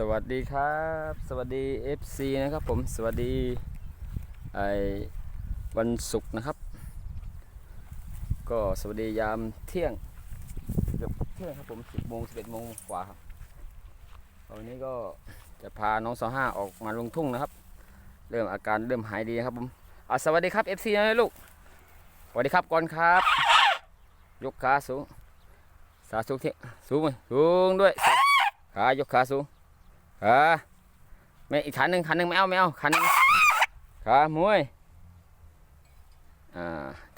สวัสดีครับ สวัสดี FC นะครับผมสวัสดีไอวันศุกร์นะครับ ก็สวัสดียามเที่ยงเกือบเที่ยงครับผม 10โมง11โมงกว่าครับวันนี้ก็จะพาน้องสาวห้าออกมาลงทุ่งนะครับ เริ่มอาการเริ่มหายดีครับผมอะสวัสดีครับ FC นะลูกสวัสดีครับก่อนครับ ยกขาสูงสาสูงที่สูงไหมสูงด้วยขายกขาสูง ขาไม่อีกขาหนึ่งขาหนึ่งไม่เอาไม่เอาขาหนึ่งขามวยอ่า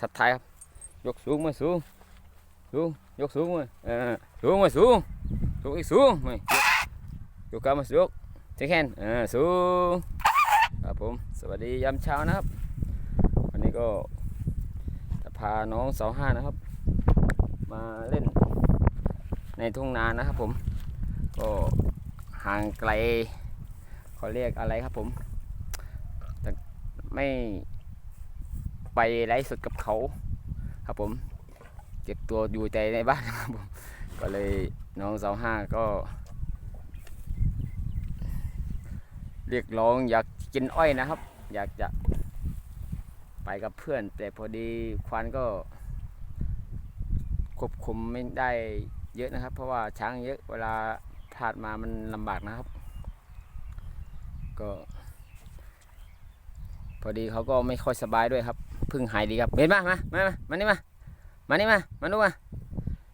ทัดทายครับยกสูงมาสูงสูงยกสูงมาเออสูงมาสูงสูงอีกสูงมายกยกขามาสูงเทคแฮนเออสูงครับผมสวัสดียามเช้านะครับ วันนี้ก็จะพาน้องสาวห้านะครับ มาเล่นในทุ่งนานะครับผมก็ ห่างไกลเขาเรียกอะไรครับผมแต่ไม่ไปไร้สุดกับเขาครับผมเก็บตัวอยู่ใจในบ้านครับผมก็เลยน้องสาวห้าก็ เรียกร้องอยากกินอ้อยนะครับ อยากจะไปกับเพื่อน แต่พอดีควันก็ควบคุมไม่ได้เยอะนะครับ เพราะว่าช้างเยอะเวลา พลาดมามันลำบากนะครับ ก็ พอดีเขาก็ไม่ค่อยสบายด้วยครับเพิ่งหายดีครับเบนมามามามามานี่มามานี่มามาดูมา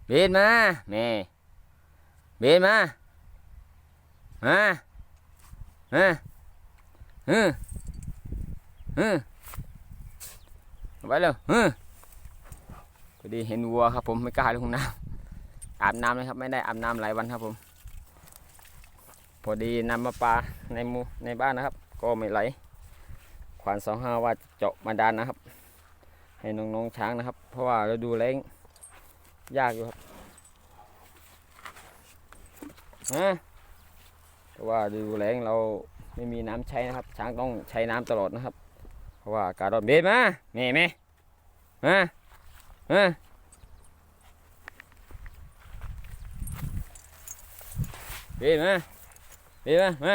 เบนมาแม่เบนมามามาฮึฮึไปเร็วฮึพอดีเห็นวัวครับผมไม่กล้าลงน้ำอาบน้ำเลยครับ ไม่ได้อาบน้ำหลายวันครับผม พอดีนำมาปลาในมูในบ้านนะครับ ก็ไม่ไหลขวานสองห้าว่าจะเจาะมาดานนะครับ ให้น้องๆช้างนะครับ เพราะว่าเราดูแรงยากอยู่ครับฮะเพราะว่าดูแรงเราไม่มีน้ำใช้นะครับ ช้างต้องใช้น้ำตลอดนะครับ เพราะว่าอากาศร้อนเบ็ดมาแม่แม่มามาเบ็ดมา บนมามา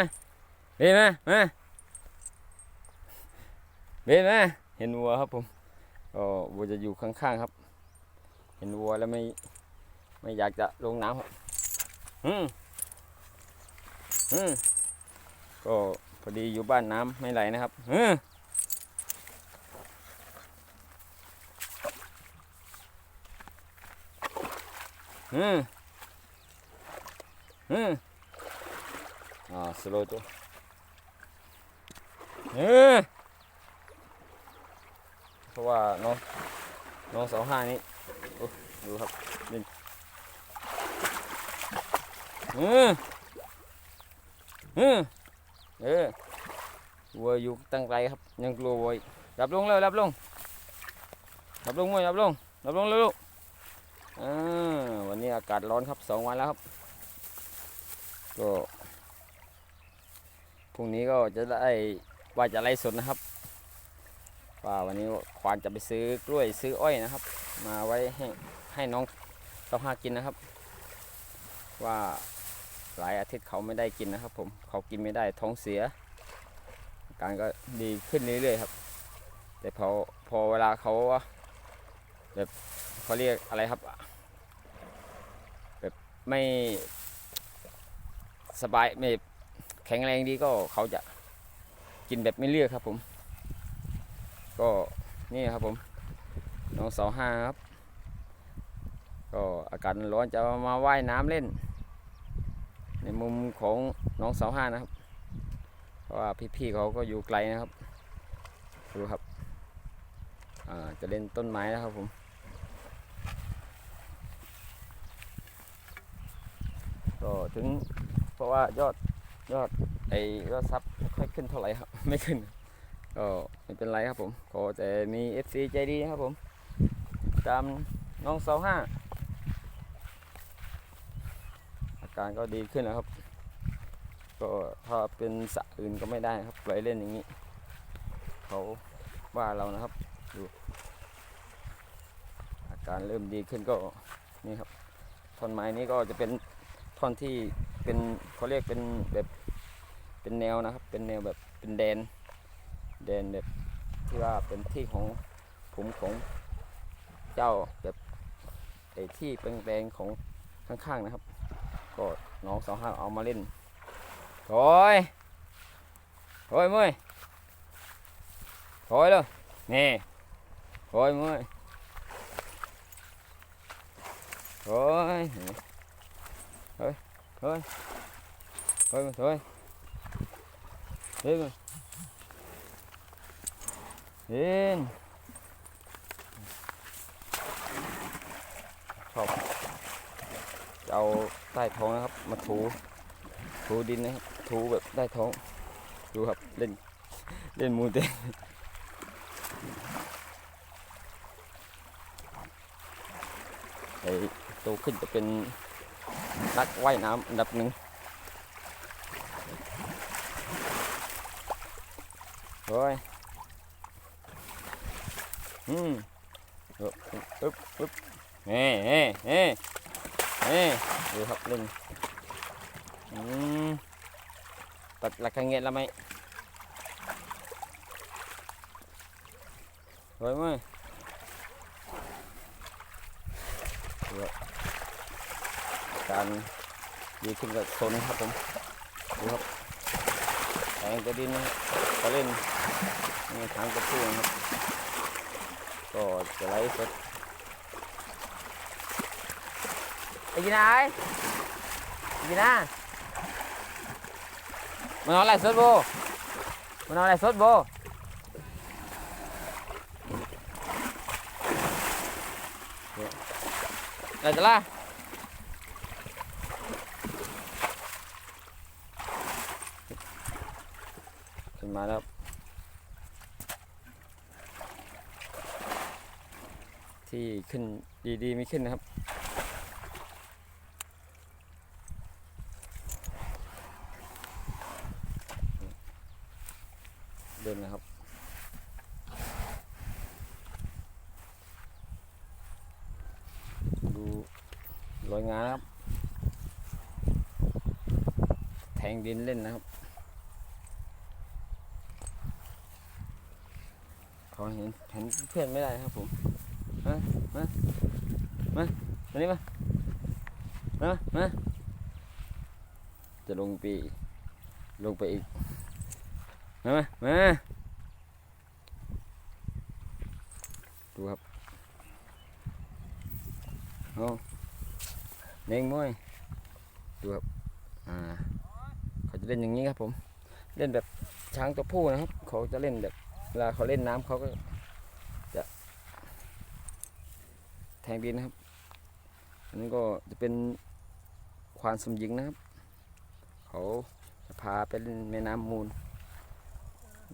บนมามาบนมาเห็นวัวครับผมก็วัวจะอยู่ข้างๆครับ เห็นวัวแล้วไม่ไม่อยากจะลงน้ำครับอืมอืมก็พอดีอยู่บ้านน้ำไม่ไหลนะครับอืมอืมอืม อ่าสโลตเพราะว่าน้องน้องสองห้านี้โอ้ดูครับนี่เออเออเออวัวอยู่ตั้งไกลครับ ยังกลัววัวรับลงเลยรับลงรับลงมั้ยรับลงรับลงเลยลูกอ่าวันนี้อากาศร้อนครับสองวันแล้วครับ ก็ รุ่งนี้ก็จะได้ว่าจะไล่สดนะครับว่าวันนี้ควานจะไปซื้อกล้วยซื้ออ้อยนะครับ มาไว้ให้ให้น้องเต้าห้ากินนะครับ ว่าหลายอาทิตย์เขาไม่ได้กินนะครับ ผมเขากินไม่ได้ท้องเสียอาการก็ดีขึ้นเรื่อยๆครับ แต่พอพอเวลาเขาแบบเขาเรียกอะไรครับแบบไม่สบายไม่ แข็งแรงดีก็เขาจะกินแบบไม่เลือกครับผม ก็นี่ครับผมน้องสาวห้าครับ ก็อากาศร้อนจะมาว่ายน้ำเล่น ในมุมของน้องสาวห้านะครับ เพราะว่าพี่ๆเขาก็อยู่ไกลนะครับดูครับจะเล่นต้นไม้นะครับผมก็ถึงเพราะว่ายอด ยอดไอ้ยอดซับไม่ค่อยขึ้นเท่าไหร่ครับ ไม่ขึ้นก็ไม่เป็นไรครับผมก็แต่มี FC ใจดีครับผม ตามน้องเสาห้าอาการก็ดีขึ้นนะครับ ก็ถ้าเป็นสะอื่นก็ไม่ได้ครับปล่อยเล่นอย่างนี้ เขาว่าเรานะครับดูอาการเริ่มดีขึ้นก็นี่ครับท่อนไม้นี้ก็จะเป็น ท่อนที่เป็นเขาเรียกเป็นแบบเป็นแนวนะครับ เป็นแนวแบบเป็นแดน แดนแบบที่ว่าเป็นที่ของผมของเจ้าแบบไอ้ที่เป็นแดงของข้างๆนะครับ ก็น้องสองห้าเอามาเล่นโอ้ยโอ้ยมึยโอ้ยเลยนี่โอ้ยมึยโอ้ย เฮ้ย เฮ้ย เฮ้ยเฮ้ยเฮ้ยเห็นชอบเอาใต้ท้องนะครับ มาถู ถูดินนะครับ ถูแบบใต้ท้อง ดูครับ เล่น เล่นมูเตนไอ้โตขึ้นจะเป็น นักว่ายน้ำอันดับหนึ่งโอ้ยอืมอึ๊บอึ๊บอึ๊บเฮ้เฮ้เฮ้เฮ้ดูครับเล่นอืมตัดหลักเงี้ยแล้วไหมสวยไหมดูครับ การดีขึ้นกับโซนนะครับผมดูครับแทงกระดินนะครับก็เล่นนี่ทางกระพู้นะครับ ก็จะไล่สดไอ้กินอะไรไอ้กินอะไรมันเอาอะไรสดโบมันเอาอะไรสดโบอะไรจะล่ะ ขึ้นมาแล้วครับที่ ขึ้นดีๆไม่ขึ้นนะครับ เดินนะครับดูรอยงานครับ แทงดินเล่นนะครับเขาเห็นเห็นเพื่อนไม่ได้ครับผม มามามานี่มามามาจะลงไปลงไปอีกมามามาดูครับเอาเน่งมวยดูครับอ่าเขาจะเล่นอย่างนี้ครับผม เล่นแบบช้างตัวผู้นะครับ เขาจะเล่นแบบเวลาเขาเล่นน้ำเขาก็จะแท งดินนะครับ อันนี้ก็จะเป็นควานสมหญิงนะครับ เขาจะพาไปเล่นแม่น้ำมูล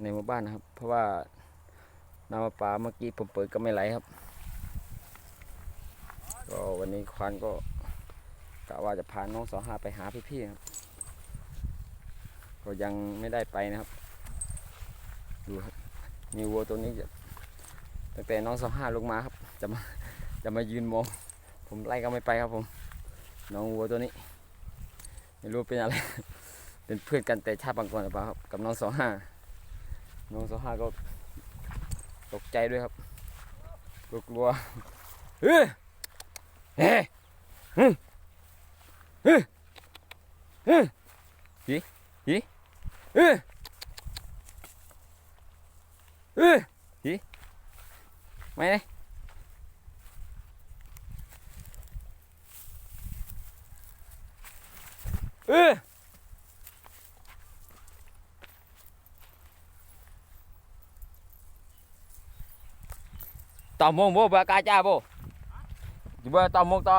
ในหมู่บ้านนะครับ เพราะว่าน้ำประปาเมื่อกี้ผมเปิดก็ไม่ไหลครับ ก็วันนี้ควานก็กะว่าจะพาน้องสองหาไปหาพี่ๆครับ ก็ยังไม่ได้ไปนะครับ ดูครับมีวัวตัวนี้จะตั้งแต่น้องสองห้าลงมาครับ จะมา จะมายืนมอง ผมไล่ก็ไม่ไปครับผม น้องวัวตัวนี้ ไม่รู้เป็นอะไร เป็นเพื่อนกันแต่ชาติบางก่อนหรือเปล่าครับ กับน้องสองห้าน้องสองห้าก็ตกใจด้วยครับกลัวกลัวเฮ้ยเฮ้ยเฮ้ยเฮ้ยเฮ้ยยี่ยี่เฮ้ยเออหีไม่เลย เออตอมงโบไปอากาจ้าโบอยู่บ่ตอมงต่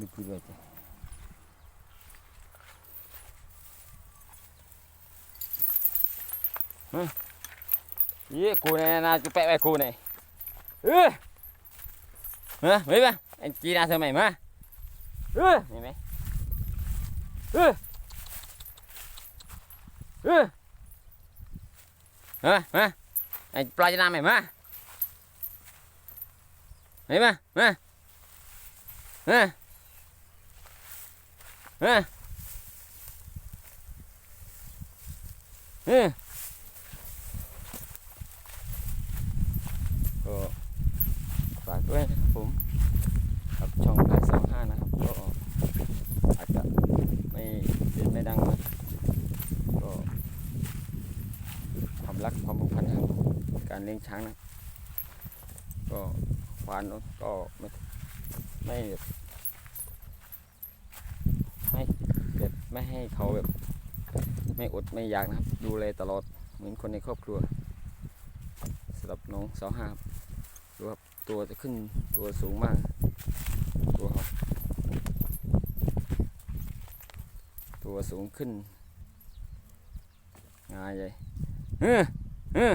ออากาโบไปดักขาครั้งแล้วเออฮะสาแกเป็ดเนี่ยดูพูดไปจ้ะยี่กู เฮ้ยเฮ้ก็ฝากด้วยนะครับผมกับช่องไลน์สองห้านะครับก็อาจจะไม่เด่นไม่ดังนะก็ความรักความผูกพันครัการเลี้ยงช้างนะก็ควานก็ไม่ไม่แบบ ไม่ให้เขาแบบ ไม่อดไม่อยากนะครับ ดูแลตลอดเหมือนคนในครอบครัวสำหรับน้องสาวห้ารับดูครับตัวจะขึ้นตัวสูงมาก ตัวครับตัวสูงขึ้นงายใหญ่เออเออ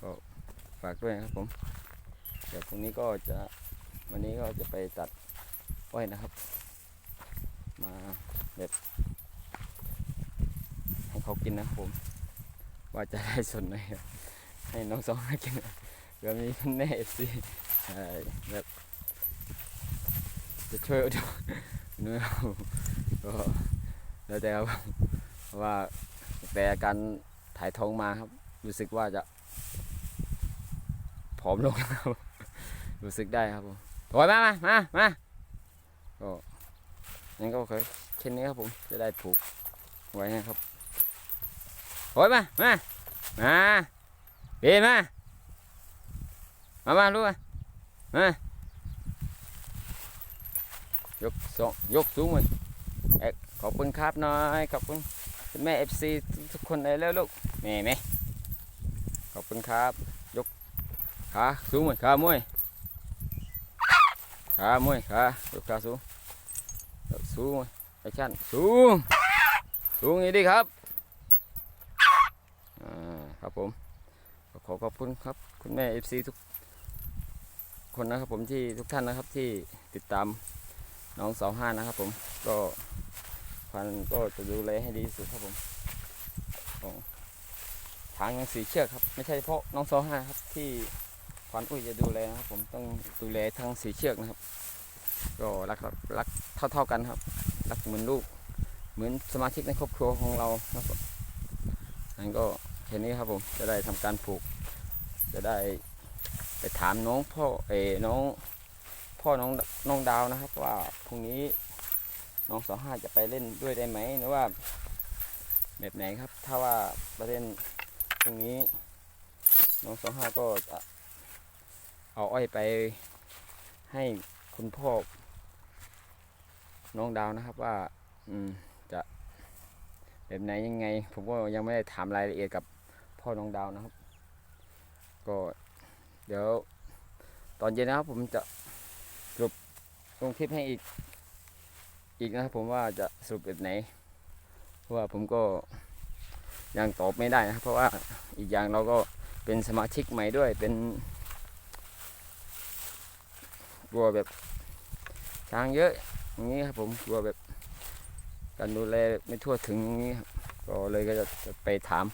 ก็ฝากด้วยครับผม เดี๋ยวพรุ่งนี้ก็จะวันนี้ก็จะไปตัดอ้อยนะครับ แบบให้เขากินนะครับผม ว่าจะได้ส่วนไหนให้น้องสองให้กินเผื่อมีคุณแม่เอฟซีแบบจะช่วยดหนุนเนื้ก็แล้วแต่ครับว่าแต่การถ่ายท้องมาครับ รู้สึกว่าจะผอมลงครับรู้สึกได้ครับผมโอยมา มา มา มาก็งั้นก็เคย เช่นนี้ครับผมจะได้ผูกไว้นะครับโอยมามามาเบมามามาลูกมามายกสองยกสูงเลยเอ๊ขอบคุณครับน้อยขอบคุณคุณแม่เอฟซีทุกคนเลยแล้วลูกแม่ไหมขอบคุณครับ ยกขาสูงเลยขามวยขามวยขายกขาสูงยกสูงเลย แอคชั่นสูงสูงอย่างนี้ดีครับอ่าครับผมขอขอบคุณครับ คุณแม่ FC ทุกคนนะครับผมที่ทุกท่านนะครับที่ติดตามน้องสองห้านะครับผมก็พันก็จะดูแลให้ดีที่สุดครับผมของทางยังสีเชือกครับ ไม่ใช่เฉพาะน้องสองห้าครับที่ควันอุ้ยจะดูแลนะครับผมต้องดูแลทั้งสีเชือกนะครับ ก็รักรักเท่าเท่าๆกันครับ รักเหมือนลูก เหมือนสมาชิกในครอบครัวของเราครับผมนั้นก็แค่นี้ครับผมจะได้ทำการผูก จะได้ไปถามน้องพ่อเออน้องพ่อน้องน้องดาวนะครับ ว่าพรุ่งนี้น้องสองห้าจะไปเล่นด้วยได้ไหมหรือว่าแบบไหนครับ ถ้าว่าไปเล่นพรุ่งนี้ น้องสองห้าก็จะเอาอ้อยไปให้คุณพ่อ น้องดาวนะครับว่าอืมจะแบบไหนยังไง ผมก็ยังไม่ได้ถามรายละเอียดกับพ่อน้องดาวนะครับ ก็เดี๋ยวตอนเย็นนะครับผมจะสรุปลงคลิปให้อีก อีกนะครับผมว่าจะสรุปแบบไหนเพราะว่าผมก็ยังตอบไม่ได้นะเพราะว่าอีกอย่างเราก็เป็นสมาชิกใหม่ด้วยเป็นกลัวแบบช้างเยอะ อย่างนี้ครับผมกลัวแบบการดูแลไม่ทั่วถึงอย่างนี้ครับก็เลยก็จะจะไปถาม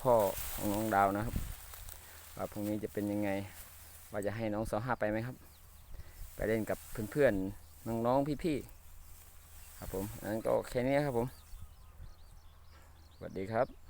พ่อของน้องดาวนะครับว่าพรุ่งนี้จะเป็นยังไง ว่าจะให้น้องสองห้าไปไหมครับ ไปเล่นกับเพื่อนๆน้องๆพี่ๆครับผมอันนั้นก็แค่นี้ครับผมสวัสดีครับ